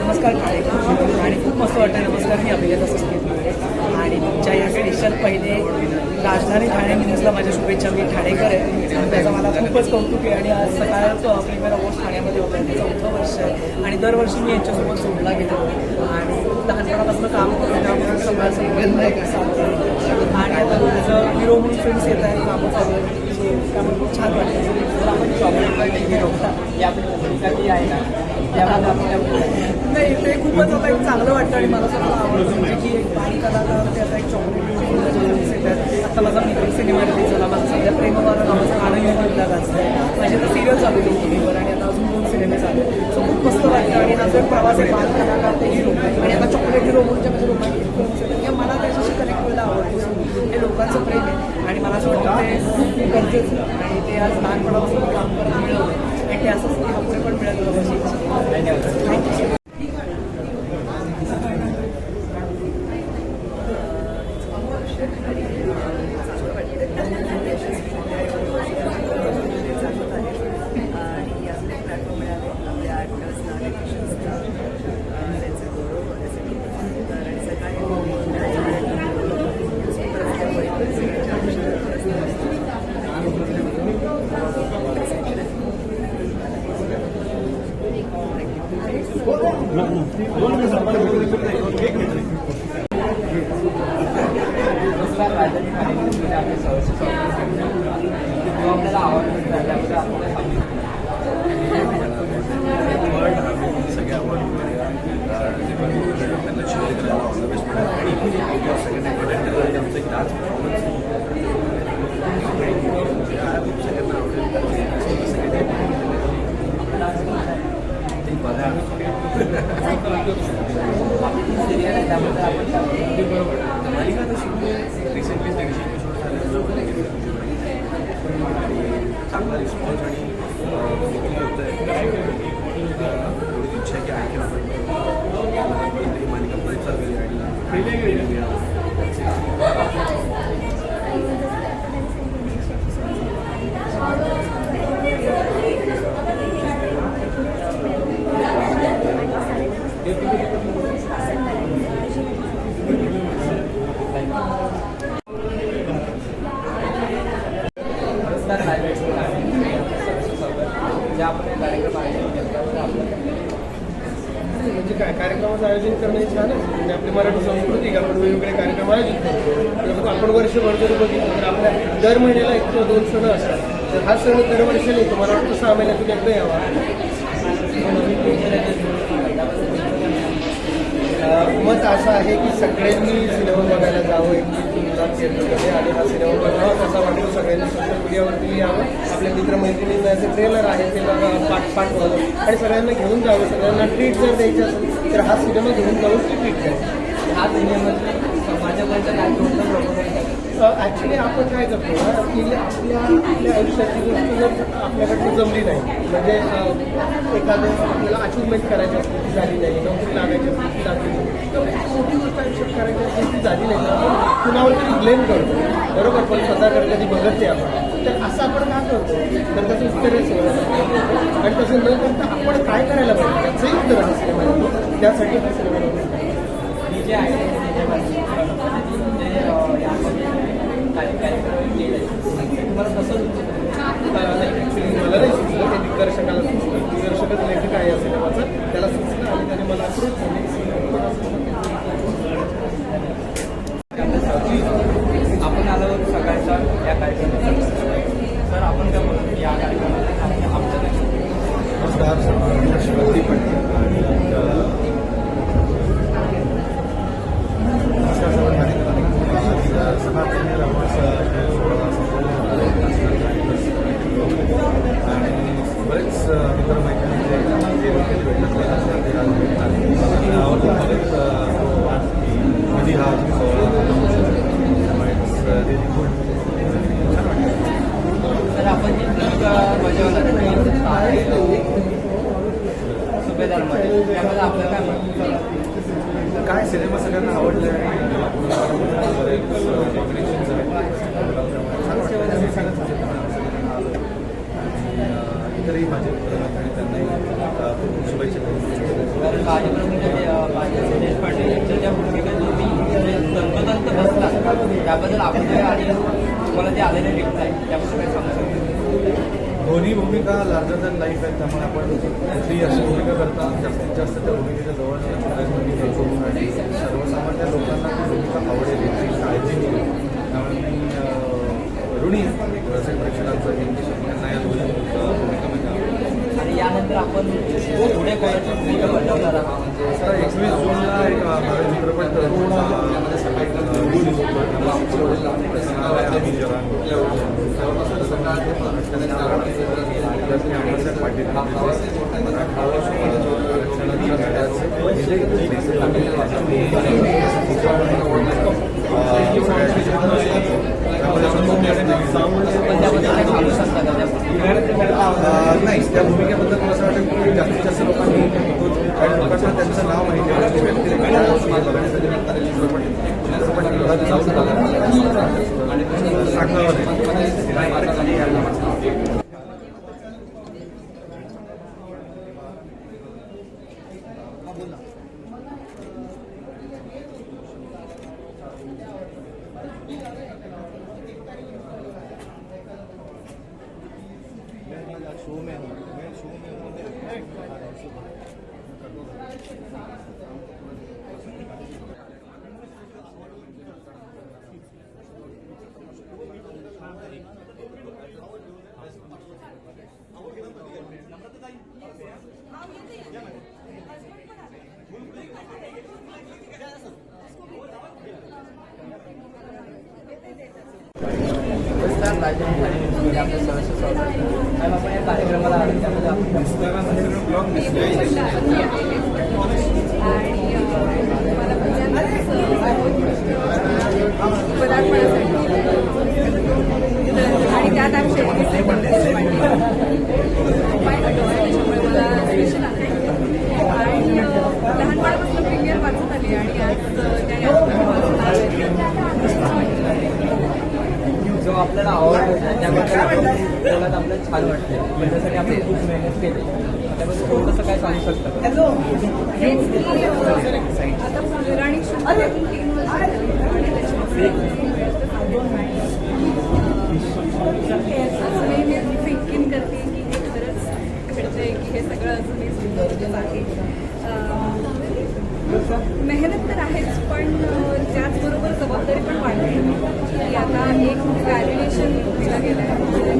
नमस्कार. आणि खूप मस्त वाटतं नमस्कार मी अभिनेता संगीत आणि तुमच्या या स्पेशल पहिले राजधानी ठाणे न्यूजला माझ्या शुभेच्छा. मी ठाणेकर आहे. त्याचं मला खूपच कौतुक आहे. आणि आज सकाळ प्रीमियर अवॉर्ड ठाण्यामध्ये होता. ते चौथं वर्ष आहे. आणि दरवर्षी मी यांच्यासोबत सोडला गेलो. आणि लहानपणापासून काम करतो. त्यामुळे सगळं संबंध आहे आणि आता माझं हिरो म्हणून फ्रेंड्स येत आहेत कामं चालू So, त्यामुळे खूप छान वाटतं तर आपण चॉकलेट हिरो ही आपली भूमिका जी आहे ना. त्यामध्ये आपण नाही ते खूपच आता एक चांगलं वाटतं आणि मला सगळं आवडतं. म्हणजे की एक बाल कलाकार ते आता एक चॉकलेट आता माझा मित्र सिनेमा रिलीज झाला माझा सध्या प्रेमवाला नावाचं गाणं युट्यूबला गाजतं माझी आता सिरियल चालू आहे टीव्हीवर आणि आता अजून दोन सिनेमे चालू सो खूप मस्त वाटतं आणि हा जो एक प्रवास आहे बाल कलाकार ते हिरो आणि आता चॉकलेट हिरो म्हणून जे माझे रोमॅन्टिक फिल्म्स आहेत किंवा मला त्याच्याशी कनेक्ट व्हायला आवडतं. हे लोकांचं प्रेम वाटतं ते गरजेचं. आणि ते आज लहानपणापासून काम करत मिळवलं आणि ते असंच पुढे पण. धन्यवाद थँक्यू आणि आपले प्लॅटफॉर्म मिळाले आपल्या ॲक्टर्सना टेक्निशियन्सना त्यांचे गौरव होण्यासाठी तर आणि सकाळी नमस्कार राजधानी ठाणे न्यूजमध्ये आपले सहर्ष स्वागत आहे. आपल्याला आवडतं त्याबद्दल आपल्याला सांगू अवॉर्ड आम्ही सगळे अवॉर्ड त्यांना शेअर करायला ऑल द बेस्ट आणि सगळ्यांना एंटरटेन करायला आमचं एक डान्स परफॉर्मन्स सगळ्यांना आवडेल ते बघा सिरियल आहे त्याबद्दल आपण सांगू मालिका तर शिकले रिसेंटली दीडशे एपिसोड झाले आणि चांगला रिस्पॉन्स आणि विक्री होत आहे थोडी इच्छा आहे की आणखी आपण ही मालिका पुढे चालली आणि नमस्कार राजधानी ठाणे आपले सहर्ष स्वागत आहे. जे आपण हे कार्यक्रम आयोजित केला त्याबद्दल आपल्याला म्हणजे काय कार्यक्रमाचं आयोजन करणं छान आहे. म्हणजे आपली मराठी संस्कृती आपण वेगवेगळे कार्यक्रम आयोजित करतो आपण वर्षभर भरतो बघितलं तर आपल्या दर महिन्याला एक किंवा दोन सण असतात. तर हा सण दरवर्षी नाही मला वाटतं सहा महिन्यातून एकदा यावा. मत असं आहे की सगळ्यांनी सिनेमा बघायला जावं एक तुमचा थिएटरमध्ये आणि हा सिनेमा बघावा. कसा वाटतो सगळ्यांनी सोशल मीडियावरती यावं आपल्या मित्रमैत्रिणींना जे ट्रेलर आहे ते बघा पाठ पाठवावं आणि सगळ्यांना घेऊन जावं. सगळ्यांना ट्रीट जर द्यायची असेल तर हा सिनेमा घेऊन जाऊन ती ट्रीट द्यायची हा सिनेमा समाजापर्यंत काय ॲक्च्युली आपण काय करतो की आपल्या आपल्या आयुष्याची गोष्ट जर आपल्याकडनं जमली नाही म्हणजे एखादं आपल्याला अचिव्हमेंट करायची असते ती झाली नाही नोकरी लागायची असते ती नाही तर मोठी गोष्ट आयुष्यात करायची असते ती झाली नाही आपण कुणावरती ब्लेम करतो. बरोबर? पण स्वतःकडे कधी बघत नाही आपण. तर असं आपण का करतो? तर त्याचं उत्तर आहे आणि तसं न करता आपण काय करायला पाहिजे? त्याचंही उत्तर असलं पाहिजे. त्यासाठी हा सिनेमा जे आहे जे अं, यामध्ये काही तुम्हाला कसं ॲक्च्युली मला नाही सुचलं ते दिग्दर्शकाला सुचलं दिग्दर्शकच लेखक आहे या सिनेमाचा त्याला सुचलं आणि त्याने मला अप्रोच आपण आलो सकाळच्या या कार्यक्रमात तर आपण काय बोलतो या कार्यक्रमात आमच्या नमस्कार शिवती पटेल सिनेमाला आपलं काय म्हणतो काय सिनेमा सगळ्यांना आवडला? इतरही माझे त्यांनाही शुभेच्छा माझ्या देश पाटील यांच्या ज्या भूमिकेत तुम्ही म्हणजे तंतोतंत बसला त्याबद्दल आपण आलेलं तुम्हाला जे आलेलं आहे त्याबद्दल काय सांगू शकतो? दोन्ही भूमिका लार्जर दॅन लाईफ आहेत त्यामुळे आपण कुठलीही अशी भूमिका करता. जास्तीत जास्त त्या भूमिकेच्या जवळ मी करतो आणि सर्वसामान्य लोकांना ती भूमिका आवडेल याची काळजी घेईल त्यामुळे मी ऋणी रसिक प्रेक्षकांचं की त्यांना या दोन्ही भूमिका म्हणजे आणि यानंतर आपण पुढे कोणाची भूमिका बजावणार आहात? म्हणजे आता एकवीस जूनला एक माझा चित्रपट. त्याचं नाव आहे आम्ही पाटील 正面を、ね、正面をね、はい आणि मला आणि त्यात आम्ही मला आणि लहानपणापासून वाचत आली आणि आज त्या जो आपल्याला आवडतो त्याबद्दल आपण आपल्याला छान वाटतं. पण त्यासाठी आपण खूप मेहनत केली. थोडंसं काय सांगू शकता थिंकिंग करते की? हे खरंच घडतंय की हे सगळं आहे मेहनत तर आहेच पण त्याचबरोबर जबाबदारी पण वाढते की आता एक व्हॅलिडेशन दिलं गेलं आहे